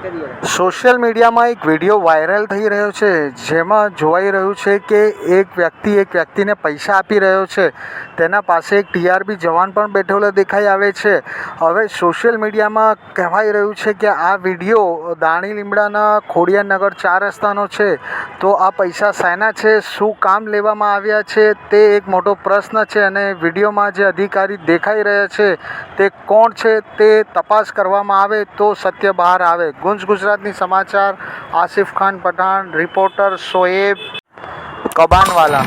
Social મીડિયામાં એક video viral થઈ રહ્યો છે, જેમાં જોવાઈ રહ્યું છે કે એક વ્યક્તિ એક વ્યક્તિને પૈસા આપી રહ્યો છે. તેના પાસે એક ટીઆરબી જવાન પણ બેઠેલો દેખાઈ આવે છે. હવે સોશિયલ મીડિયામાં કહેવાઈ રહ્યું છે કે આ વીડિયો દાણી લીમડાના ખોડિયારનગર ચાર રસ્તાનો છે. તો આ પૈસા શાના છે? શું કામ લેવામાં આવ્યા છે? તે એક મોટો પ્રશ્ન છે અને વિડીયોમાં જે અધિકારી દેખાઈ રહ્યા છે, તે કોણ છે? તે તપાસ કરવામાં આવે તો સત્ય બહાર આવે. ગુંજ ગુજરાતની સમાચાર આસિફ ખાન પઠાણ રિપોર્ટર શોએબ કબાનવાલા.